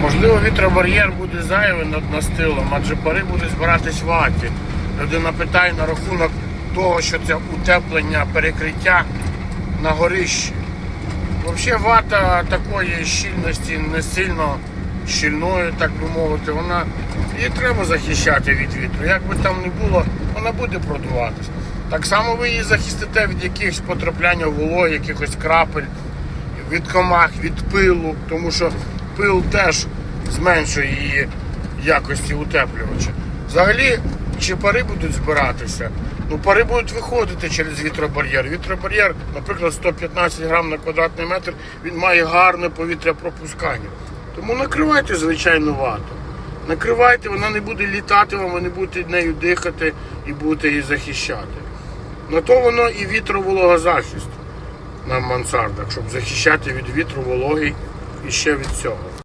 Можливо, вітробар'єр буде зайвий над настилом, адже пари будуть збиратись ваті. Людина питає на рахунок того, що це утеплення перекриття на горищі. Взагалі вата такої щільності не сильно щільною, так би мовити, вона її треба захищати від вітру. Як би там не було, вона буде продуватися. Так само ви її захистите від якихось потрапляння вологи, якихось крапель, від комах, від пилу, тому що пил теж зменшує її якості утеплювача. Взагалі, чи пари будуть збиратися? Ну, пари будуть виходити через вітробар'єр. Вітробар'єр, наприклад, 115 грам на квадратний метр, він має гарне повітряпропускання. Тому накривайте звичайну вату. Накривайте, вона не буде літати вам, ви не будете нею дихати і будете її захищати. На то воно і вітровологозахист на мансардах, щоб захищати від вітру, вологи іще від цього.